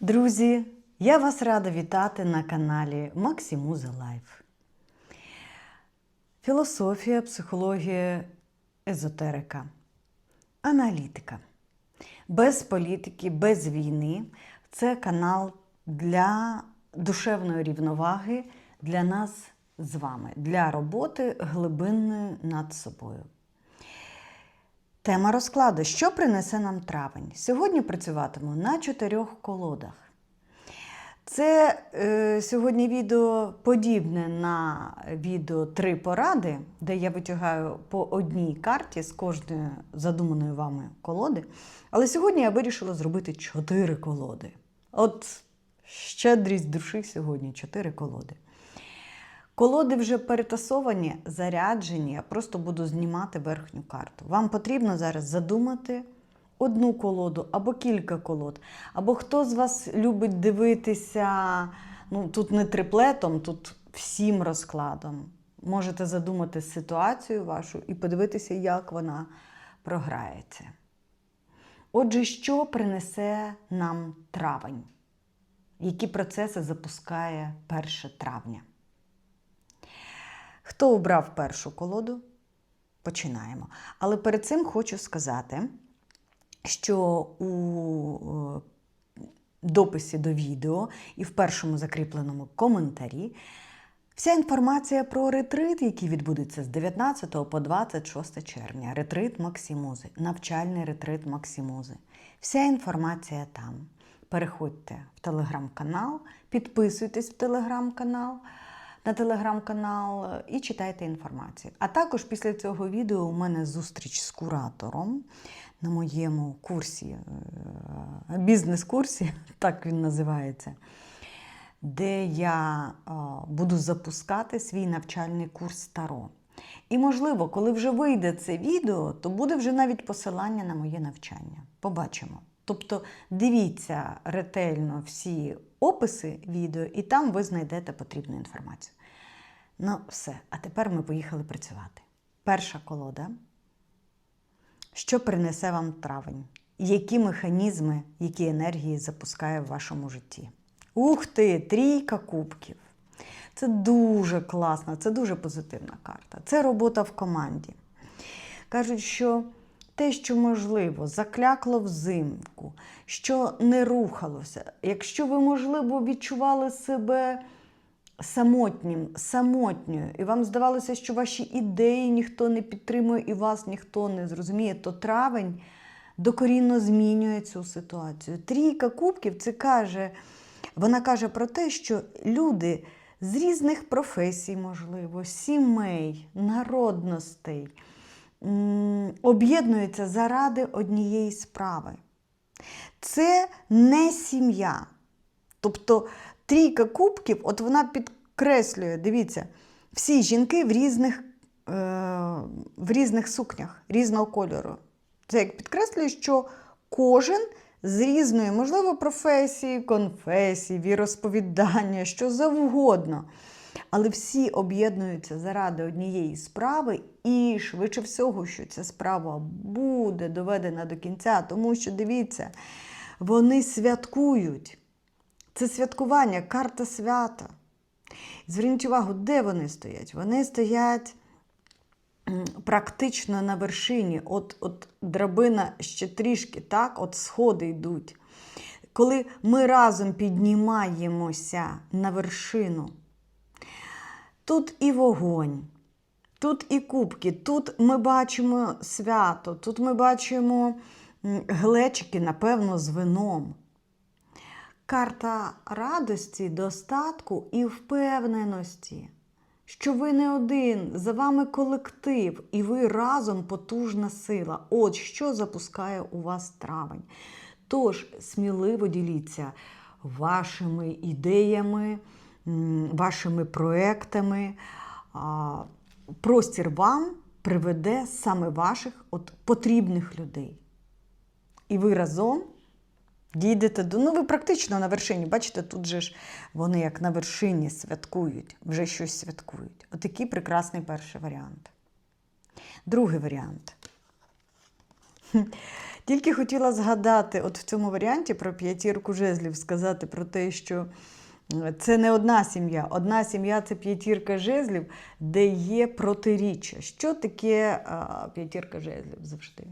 Друзі, я вас рада вітати на каналі Максимуза Лайф. Філософія, психологія, езотерика, аналітика. Без політики, без війни. Це канал для душевної рівноваги для нас з вами, для роботи глибинної над собою. Тема розкладу. Що принесе нам травень? Сьогодні працюватиму на чотирьох колодах. Це е, сьогодні відео подібне на відео Три поради, де я витягаю по одній карті з кожної задуманої вами колоди. Але сьогодні я вирішила зробити чотири колоди. От щедрість душі сьогодні чотири колоди. Колоди вже перетасовані, заряджені, я просто буду знімати верхню карту. Вам потрібно зараз задумати одну колоду або кілька колод. Або хто з вас любить дивитися, ну тут не триплетом, тут всім розкладом. Можете задумати ситуацію вашу і подивитися, як вона програється. Отже, що принесе нам травень? Які процеси запускає 1 травня? Хто обрав першу колоду? Починаємо. Але перед цим хочу сказати, що у е, дописі до відео і в першому закріпленому коментарі вся інформація про ретрит, який відбудеться з 19 по 26 червня. Ретрит Максимузи, навчальний ретрит Максимузи. Вся інформація там. Переходьте в телеграм-канал, підписуйтесь в телеграм-канал на телеграм-канал е, і читайте інформацію. А також після цього відео у мене зустріч з куратором на моєму курсі, е, бізнес-курсі, так він називається, де я е, буду запускати свій навчальний курс Таро. І, можливо, коли вже вийде це відео, то буде вже навіть посилання на моє навчання. Побачимо. Тобто дивіться ретельно всі описи відео, і там ви знайдете потрібну інформацію. Ну, все, а тепер ми поїхали працювати. Перша колода. Що принесе вам травень? Які механізми, які енергії запускає в вашому житті? Ух ти! Трійка кубків. Це дуже класна, це дуже позитивна карта. Це робота в команді. Кажуть, що те, що можливо, заклякло взимку, що не рухалося, якщо ви, можливо, відчували себе самотнім, самотньою, і вам здавалося, що ваші ідеї ніхто не підтримує і вас ніхто не зрозуміє, то травень докорінно змінює цю ситуацію. Трійка кубків це каже, вона каже про те, що люди з різних професій, можливо, сімей, народностей об'єднуються заради однієї справи. Це не сім'я. Тобто трійка кубків, от вона підкреслює, дивіться, всі жінки в різних, е, в різних сукнях, різного кольору. Це як підкреслює, що кожен з різної, можливо, професії, конфесії, віросповідання, що завгодно. Але всі об'єднуються заради однієї справи, і швидше всього, що ця справа буде доведена до кінця, тому що дивіться, вони святкують. Це святкування, карта свята. Зверніть увагу, де вони стоять? Вони стоять практично на вершині. От, от драбина ще трішки, так, от сходи йдуть. Коли ми разом піднімаємося на вершину, тут і вогонь, тут і кубки, тут ми бачимо свято, тут ми бачимо глечики, напевно, з вином. Карта радості, достатку і впевненості, що ви не один, за вами колектив, і ви разом потужна сила. От що запускає у вас травень. Тож, сміливо діліться вашими ідеями, вашими проектами. Простір вам приведе саме ваших от, потрібних людей. І ви разом дійдете до. Ну, ви практично на вершині. Бачите, тут же ж вони як на вершині святкують, вже щось святкують. Отакий прекрасний перший варіант. Другий варіант. Тільки хотіла згадати, от в цьому варіанті про п'ятірку жезлів сказати про те, що е, це не одна сім'я. Одна сім'я це п'ятірка жезлів, де є протиріччя. Що таке а, п'ятірка жезлів завжди?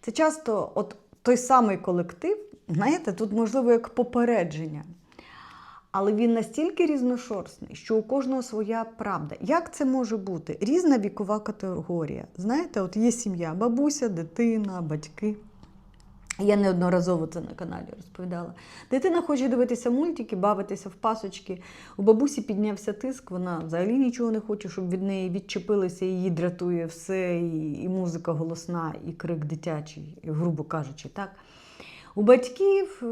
Це часто от той самий колектив, знаєте, тут можливо як попередження. Але він настільки різношорстний, що у кожного своя правда. Як це може бути? Різна вікова категорія. Знаєте, от є сім'я, бабуся, дитина, батьки. Я неодноразово це на каналі розповідала. Дитина хоче дивитися мультики, бавитися в пасочки. У бабусі піднявся тиск, вона взагалі нічого не хоче, щоб від неї відчепилися, її дратує все, і, музика голосна, і крик дитячий, грубо кажучи, так. У батьків е,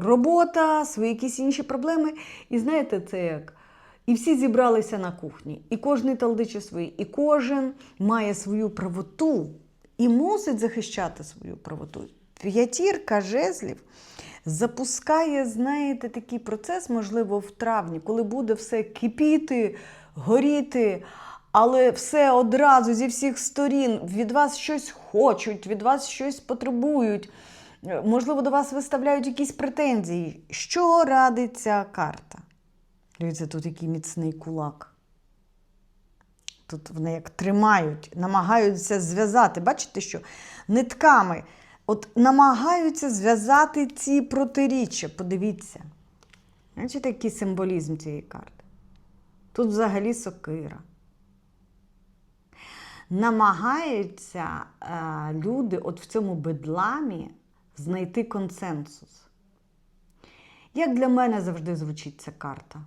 робота, свої якісь інші проблеми. І знаєте, це як? І всі зібралися на кухні, і кожен талдиче свої, і кожен має свою правоту і мусить захищати свою правоту. П'ятірка жезлів запускає, знаєте, такий процес, можливо, в травні, коли буде все кипіти, горіти, але все одразу зі всіх сторін від вас щось хочуть, від вас щось потребують. Можливо, до вас виставляють якісь претензії. Що радить ця карта? Дивіться, тут який міцний кулак. Тут вони як тримають, намагаються зв'язати. Бачите, що нитками от намагаються зв'язати ці протиріччя. Подивіться. Бачите, який символізм цієї карти? Тут взагалі сокира. Намагаються е, люди от в цьому бедламі знайти консенсус. Як для мене завжди звучить ця карта?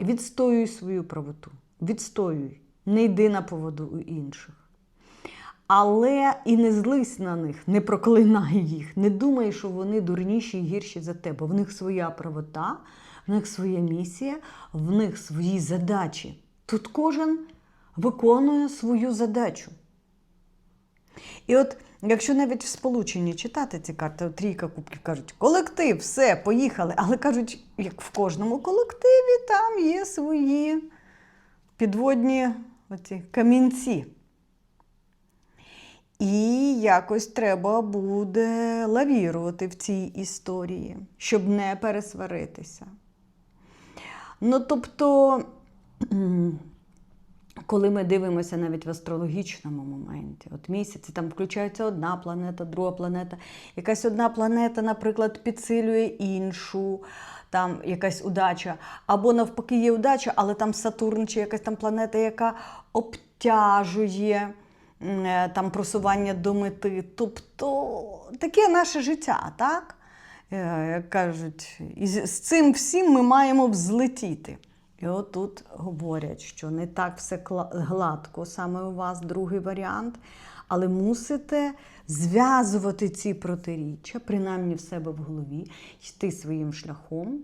Відстоюй свою правоту, відстоюй, не йди на поводу у інших. Але і не злись на них, не проклинай їх, не думай, що вони дурніші і гірші за тебе. В них своя правота, в них своя місія, в них свої задачі. Тут кожен виконує свою задачу. І от, якщо навіть в сполученні читати ці карти, трійка кубків кажуть, колектив, все, поїхали. Але кажуть, як в кожному колективі там є свої підводні оці, камінці. І якось треба буде лавірувати в цій історії, щоб не пересваритися. Ну, тобто, коли ми дивимося навіть в астрологічному моменті, от місяці там включається одна планета, друга планета, якась одна планета, наприклад, підсилює іншу, там якась удача, або навпаки є удача, але там Сатурн чи якась там планета, яка обтяжує е, там просування до мети. Тобто таке наше життя, так? Е, Як кажуть, з цим всім ми маємо взлетіти. І от тут говорять, що не так все гладко, саме у вас другий варіант, але мусите зв'язувати ці протиріччя, принаймні в себе в голові, йти своїм шляхом,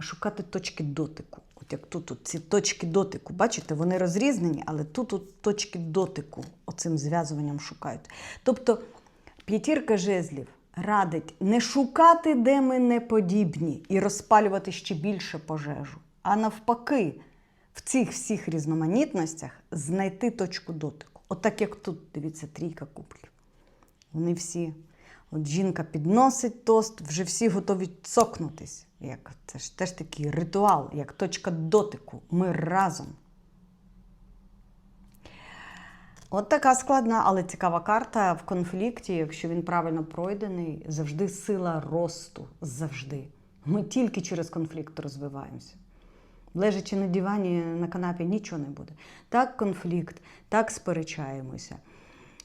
шукати точки дотику. От як тут, тут ці точки дотику, бачите, вони розрізнені, але тут, тут точки дотику оцим зв'язуванням шукають. Тобто п'ятірка жезлів радить не шукати, де ми не подібні, і розпалювати ще більше пожежу, а навпаки, в цих всіх різноманітностях знайти точку дотику. Отак як тут, дивіться, трійка кублів. Вони всі, от жінка підносить тост, вже всі готові цокнутись. Як, це ж теж такий ритуал, як точка дотику. Ми разом. От така складна, але цікава карта в конфлікті, якщо він правильно пройдений, завжди сила росту. Завжди. Ми тільки через конфлікт розвиваємося. Лежачи на дивані на канапі, нічого не буде. Так, конфлікт, так сперечаємося.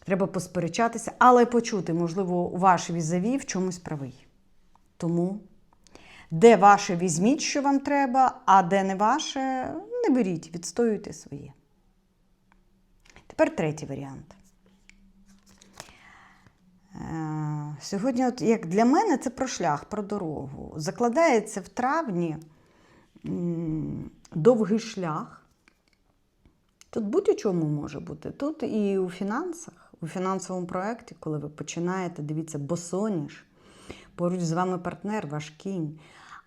Треба посперечатися, але почути, можливо, ваш візаві в чомусь правий. Тому, де ваше візьміть, що вам треба, а де не ваше, не беріть, відстоюйте своє. Тепер третій варіант. Е, Сьогодні, от, як для мене, це про шлях, про дорогу. Закладається в травні довгий шлях. Тут будь-у чому може бути. Тут і у фінансах, у фінансовому проєкті, коли ви починаєте, дивіться, босоніж, поруч з вами партнер, ваш кінь.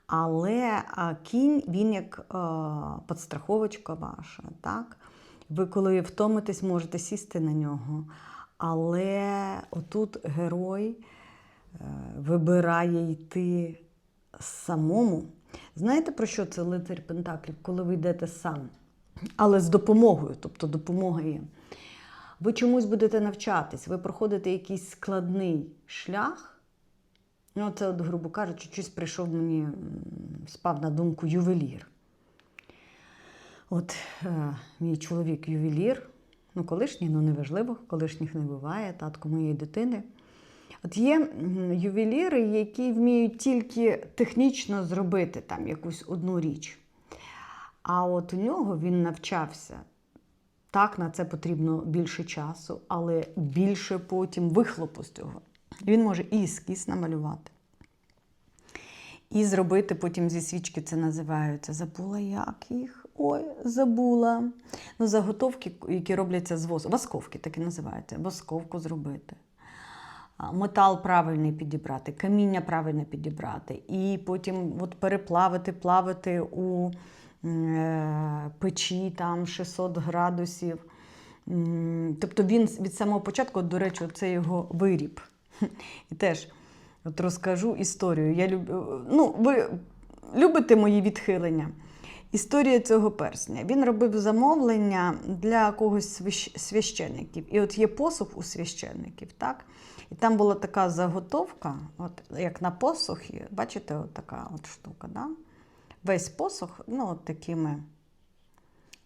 Але кінь, він як а, підстраховочка ваша. так? Ви, коли втомитесь, можете сісти на нього. Але отут герой е, вибирає йти самому. Знаєте, про що це лицар Пентаклів, коли ви йдете сам? Але з допомогою, тобто допомога є. Ви чомусь будете навчатись, ви проходите якийсь складний шлях. Ну, це, от, грубо кажучи, щось прийшов мені, спав на думку ювелір. От е, мій чоловік ювелір, ну колишній, ну неважливо, колишніх не буває, татко моєї дитини. От є ювеліри, які вміють тільки технічно зробити там якусь одну річ. А от у нього він навчався. Так, на це потрібно більше часу, але більше потім вихлопу з цього. Він може і ескіз намалювати, і зробити потім зі свічки це називаються. Забула як їх. Ой, забула. Ну, заготовки, які робляться з воску. Восковки так і називаються. Восковку зробити. Метал правильний підібрати, каміння правильно підібрати. І потім от переплавити, плавити у е, печі там 600 градусів. Тобто він від самого початку, до речі, це його виріб. І теж от розкажу історію. Я люб... ну, ви любите мої відхилення. Історія цього персня. Він робив замовлення для когось свящ- священників. І от є посух у священників, так? І там була така заготовка, от як на посухі, бачите, от така от штука. Да? Весь посух, ну, от такими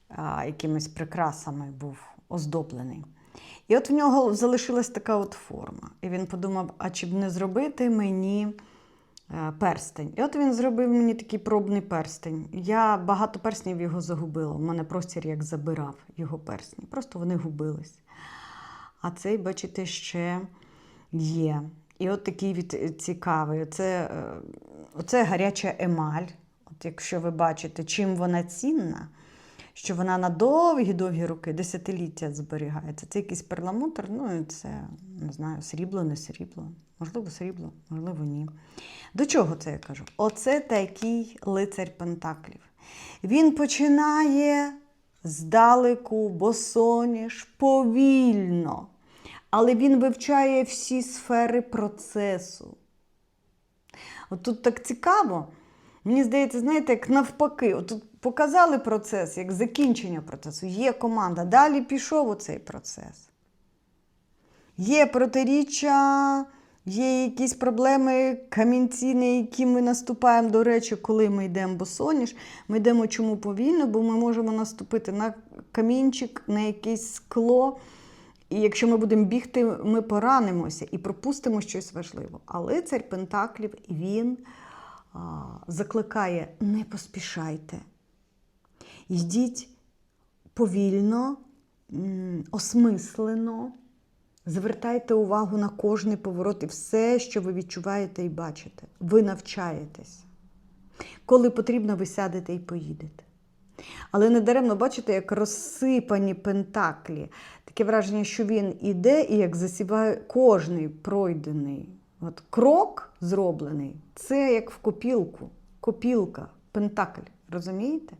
а, якимись прикрасами був оздоблений. І от в нього залишилась така от форма. І він подумав, а чи б не зробити мені е, перстень. І от він зробив мені такий пробний перстень. Я багато перснів його загубила. У мене простір як забирав його персні. Просто вони губились. А цей, бачите, ще є. І от такий від цікавий. Оце, е, оце гаряча емаль. От якщо ви бачите, чим вона цінна, що вона на довгі-довгі роки, десятиліття зберігається. Це якийсь перламутр, ну і це не знаю, срібло, не срібло. Можливо, срібло, можливо, ні. До чого це я кажу? Оце такий лицар Пентаклів. Він починає здалеку, босоніж, повільно. Але він вивчає всі сфери процесу. От тут так цікаво. Мені здається, знаєте, як навпаки, от тут показали процес, як закінчення процесу, є команда. Далі пішов оцей процес. Є протиріччя, є якісь проблеми, камінці, на які ми наступаємо. До речі, коли ми йдемо босоніж, ми йдемо чому повільно, бо ми можемо наступити на камінчик, на якесь скло. І якщо ми будемо бігти, ми поранимося і пропустимо щось важливе. А лицар Пентаклів він а, закликає: не поспішайте. Йдіть повільно, осмислено, звертайте увагу на кожний поворот і все, що ви відчуваєте і бачите. Ви навчаєтесь. Коли потрібно, ви сядете і поїдете. Але не даремно бачите, як розсипані пентаклі. Таке враження, що він іде і як засіває кожний пройдений от крок зроблений. Це як в копілку. Копілка, пентакль. Розумієте?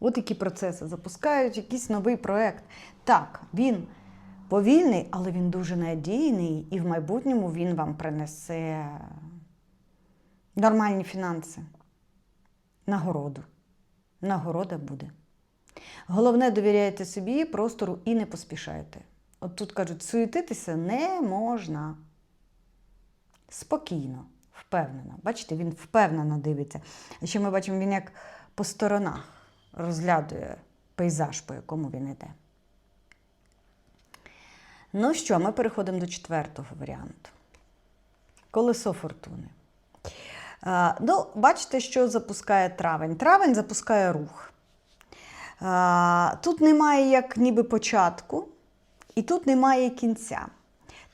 От які процеси запускають якийсь новий проект. Так, він повільний, але він дуже надійний, і в майбутньому він вам принесе нормальні фінанси, нагороду. Нагорода буде. Головне, довіряйте собі, простору і не поспішайте. От тут кажуть, суетитися не можна. Спокійно, впевнено. Бачите, він впевнено дивиться. А ще ми бачимо, він як по сторонах розглядує пейзаж, по якому він йде. Ну що, ми переходимо до четвертого варіанту. Колесо фортуни. Ну, бачите, що запускає травень. Травень запускає рух. Тут немає як ніби початку, і тут немає кінця.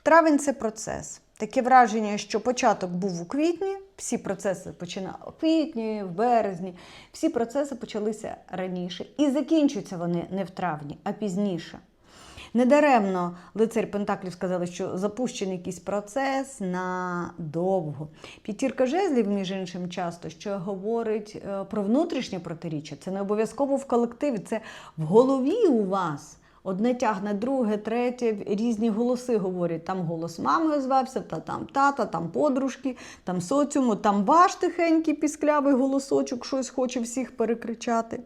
Травень це процес. Таке враження, що початок був у квітні, всі процеси починали у квітні, в березні, всі процеси почалися раніше. І закінчуються вони не в травні, а пізніше. Недаремно лицар Пентаклів сказали, що запущений якийсь процес надовго. П'ятірка жезлів, між іншим, часто що говорить е, про внутрішнє протиріччя. Це не обов'язково в колективі, це в голові у вас Одне тягне, друге, третє, різні голоси говорять. Там голос мами озвався, та там тата, там подружки, там соціуму, там ваш тихенький пісклявий голосочок, щось хоче всіх перекричати.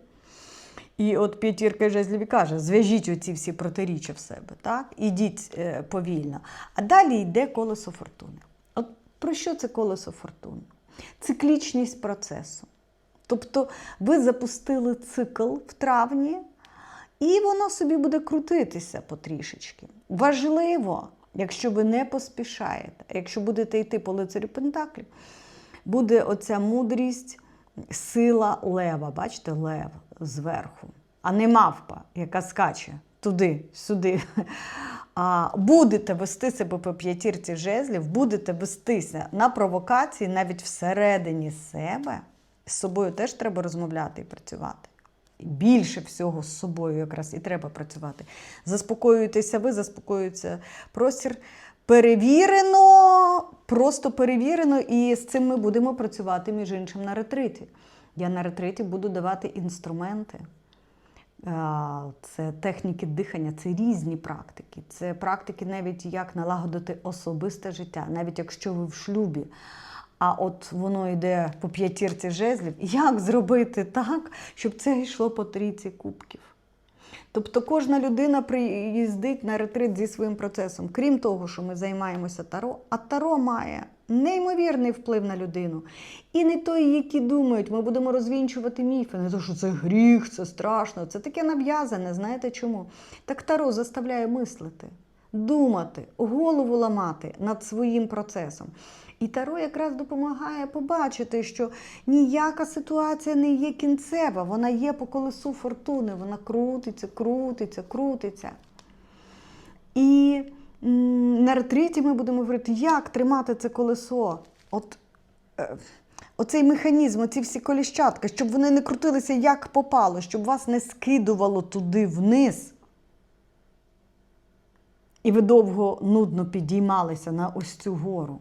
І от п'ятірка жезлів каже: зв'яжіть оці всі протиріччя в себе, так? Ідіть е, повільно. А далі йде колесо фортуни. От про що це колесо фортуни? Циклічність процесу. Тобто ви запустили цикл в травні, і воно собі буде крутитися потрішечки. Важливо, якщо ви не поспішаєте, якщо будете йти по лицарю Пентаклів, буде оця мудрість, сила лева. Бачите, лев зверху, а не мавпа, яка скаче туди, сюди. А, будете вести себе по п'ятірці жезлів, будете вестися на провокації навіть всередині себе. З собою теж треба розмовляти і працювати. Більше всього з собою якраз і треба працювати. Заспокоюєтеся ви, заспокоюється простір. Перевірено, просто перевірено, і з цим ми будемо працювати між іншим на ретриті. Я на ретриті буду давати інструменти. Це техніки дихання, це різні практики. Це практики, навіть як налагодити особисте життя, навіть якщо ви в шлюбі. А от воно йде по п'ятірці жезлів. Як зробити так, щоб це йшло по трійці кубків? Тобто кожна людина приїздить на ретрит зі своїм процесом. Крім того, що ми займаємося таро, а таро має неймовірний вплив на людину. І не той, які думають, ми будемо розвінчувати міфи. Не то, що це гріх, це страшно, це таке нав'язане. Знаєте чому? Так таро заставляє мислити, думати, голову ламати над своїм процесом. І Таро якраз допомагає побачити, що ніяка ситуація не є кінцева, вона є по колесу фортуни, вона крутиться, крутиться, крутиться. І на ретриті ми будемо говорити, як тримати це колесо. От, е, Оцей механізм, оці всі коліщатка, щоб вони не крутилися як попало, щоб вас не скидувало туди вниз. І ви довго нудно підіймалися на ось цю гору.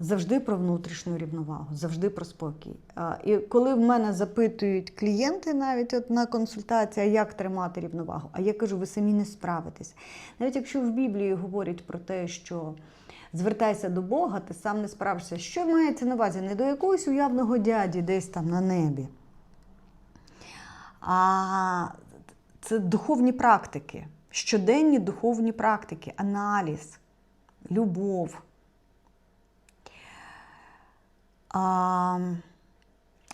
Завжди про внутрішню рівновагу, завжди про спокій. І коли в мене запитують клієнти навіть от на консультації, а як тримати рівновагу, а я кажу, ви самі не справитесь. Навіть якщо в Біблії говорять про те, що звертайся до Бога, ти сам не справишся. Що мається на увазі? Не до якогось уявного дяді десь там на небі. А це духовні практики, щоденні духовні практики, аналіз, любов. А,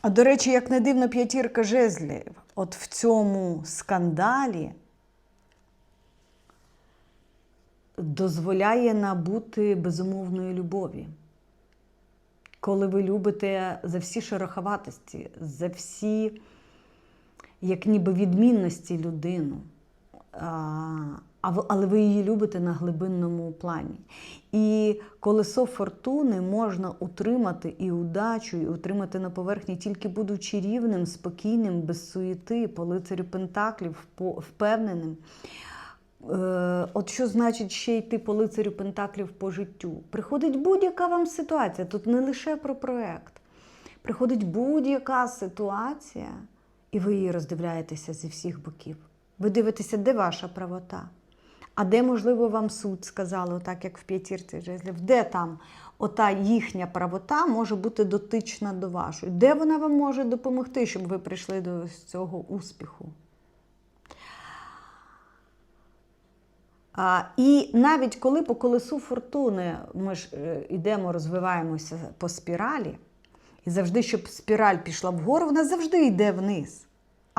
до речі, як не дивно, п'ятірка жезлів, от в цьому скандалі дозволяє набути безумовної любові. Коли ви любите за всі шероховатості, за всі, як ніби відмінності людину. Але ви її любите на глибинному плані. І колесо фортуни можна утримати і удачу, і утримати на поверхні, тільки будучи рівним, спокійним, без суєти, по лицарю Пентаклів, впевненим. Е, от що значить ще йти по лицарю Пентаклів по життю? Приходить будь-яка вам ситуація, тут не лише про проект. Приходить будь-яка ситуація, і ви її роздивляєтеся зі всіх боків. Ви дивитеся, де ваша правота. А де, можливо, вам суд сказали, так як в п'ятірці жезлів, де там ота їхня правота може бути дотична до вашої? Де вона вам може допомогти, щоб ви прийшли до цього успіху? А, І навіть коли по колесу фортуни ми ж е, йдемо, розвиваємося по спіралі, і завжди, щоб спіраль пішла вгору, вона завжди йде вниз.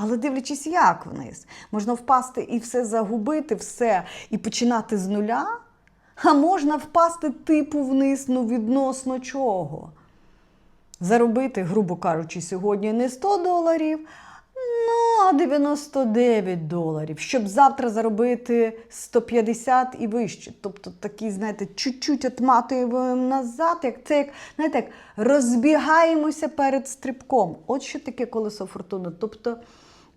Але дивлячись, як вниз, можна впасти і все загубити, все і починати з нуля. А можна впасти типу вниз, ну відносно чого. Заробити, грубо кажучи, сьогодні не 100 доларів, ну, а 99 доларів, щоб завтра заробити 150 і вище. Тобто такі, знаєте, чуть-чуть отматуємо назад, як це як, знаєте, як розбігаємося перед стрибком. От що таке колесо фортуни. Тобто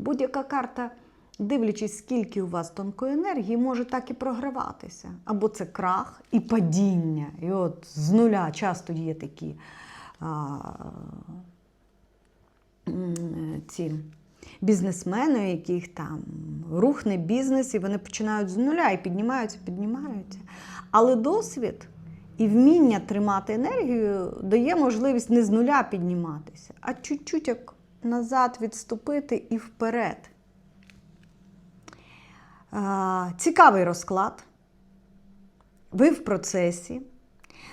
будь-яка карта, дивлячись, скільки у вас тонкої енергії, може так і програватися. Або це крах і падіння. І от з нуля часто є такі а, ці бізнесмени, яких там рухне бізнес, і вони починають з нуля і піднімаються, піднімаються. Але досвід і вміння тримати енергію дає можливість не з нуля підніматися, а чуть-чуть як назад відступити і вперед. Цікавий розклад. Ви в процесі.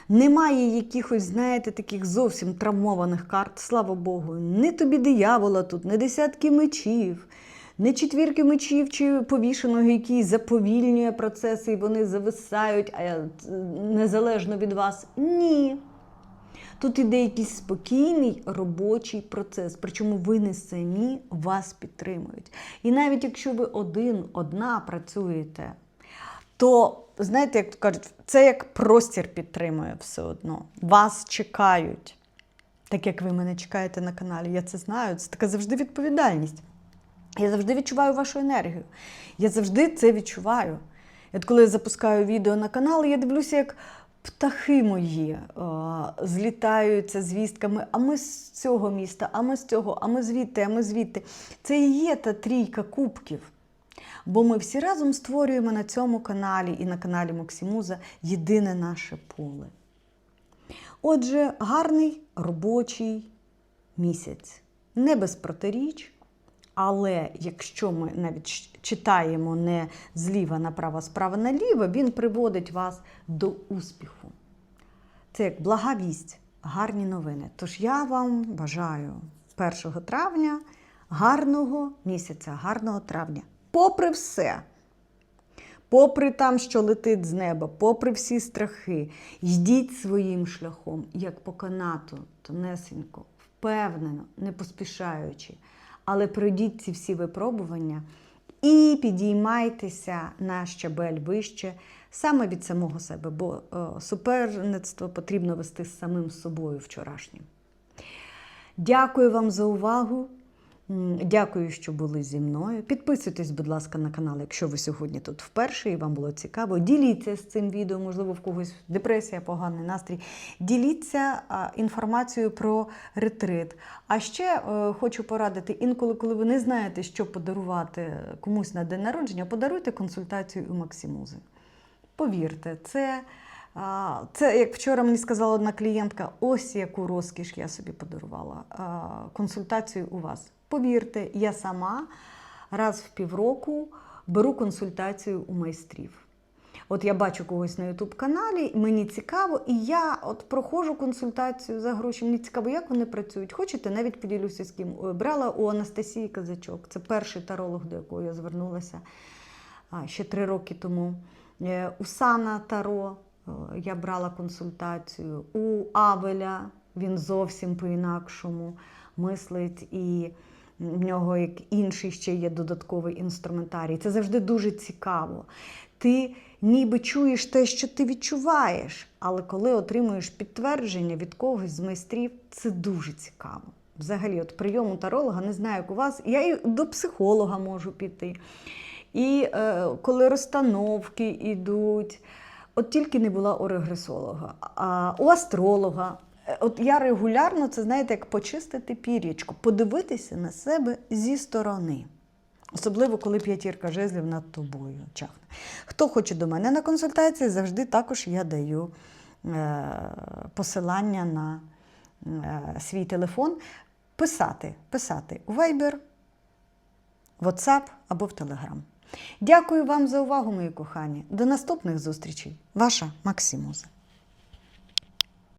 Немає якихось, знаєте, таких зовсім травмованих карт, слава Богу. Не тобі диявола тут, не десятки мечів, не четвірки мечів чи повішеного, який заповільнює процеси і вони зависають а е, незалежно від вас. Ні. Тут іде якийсь спокійний робочий процес, причому ви не самі вас підтримують. І навіть якщо ви один, одна працюєте, то знаєте, як кажуть, це як простір підтримує все одно. Вас чекають. Так як ви мене чекаєте на каналі, я це знаю. Це така завжди відповідальність. Я завжди відчуваю вашу енергію. Я завжди це відчуваю. От коли я запускаю відео на канал, я дивлюся, як птахи мої е, злітаються звістками, а ми з цього міста, а ми з цього, а ми звідти, а ми звідти. Це і є та трійка кубків. Бо ми всі разом створюємо на цьому каналі і на каналі Максимуза єдине наше поле. Отже, гарний робочий місяць. Не без протиріч, але якщо ми навіть читаємо не зліва направо, справа наліво, він приводить вас до успіху. Це як блага вість, гарні новини. Тож я вам бажаю 1 травня гарного місяця, гарного травня. Попри все, попри там, що летить з неба, попри всі страхи, йдіть своїм шляхом, як по канату, тонесенько, впевнено, не поспішаючи. Але пройдіть ці всі випробування і підіймайтеся на щабель вище саме від самого себе, бо е, суперництво потрібно вести з самим собою вчорашнім. Дякую вам за увагу. Дякую, що були зі мною. Підписуйтесь, будь ласка, на канал, якщо ви сьогодні тут вперше і вам було цікаво. Діліться з цим відео, можливо, в когось депресія, поганий настрій. Діліться інформацією про ретрит. А ще е, хочу порадити, інколи, коли ви не знаєте, що подарувати комусь на день народження, подаруйте консультацію у Максимузи. Повірте, це. Це, як вчора мені сказала одна клієнтка, ось яку розкіш я собі подарувала консультацію у вас. Повірте, я сама раз в півроку беру консультацію у майстрів. От я бачу когось на youtube каналі мені цікаво, і я от проходжу консультацію за гроші. Мені цікаво, як вони працюють. Хочете, навіть поділюся з ким. Брала у Анастасії Казачок. Це перший таролог, до якого я звернулася ще три роки тому. Е, у Сана Таро я брала консультацію. У Авеля він зовсім по-інакшому мислить і в нього як інший ще є додатковий інструментарій. Це завжди дуже цікаво. Ти ніби чуєш те, що ти відчуваєш, але коли отримуєш підтвердження від когось з майстрів, це дуже цікаво. Взагалі, от прийому таролога, не знаю, як у вас, я і до психолога можу піти. І е, коли розстановки йдуть, от тільки не була у регресолога, а у астролога. От я регулярно це знаєте, як почистити пір'ячко, подивитися на себе зі сторони. Особливо, коли п'ятірка жезлів над тобою чахне. Хто хоче до мене на консультації, завжди також я даю е, посилання на е, свій телефон. Писати, писати у Viber, WhatsApp або в Telegram. Дякую вам за увагу, мої кохані. До наступних зустрічей. Ваша Максимуза.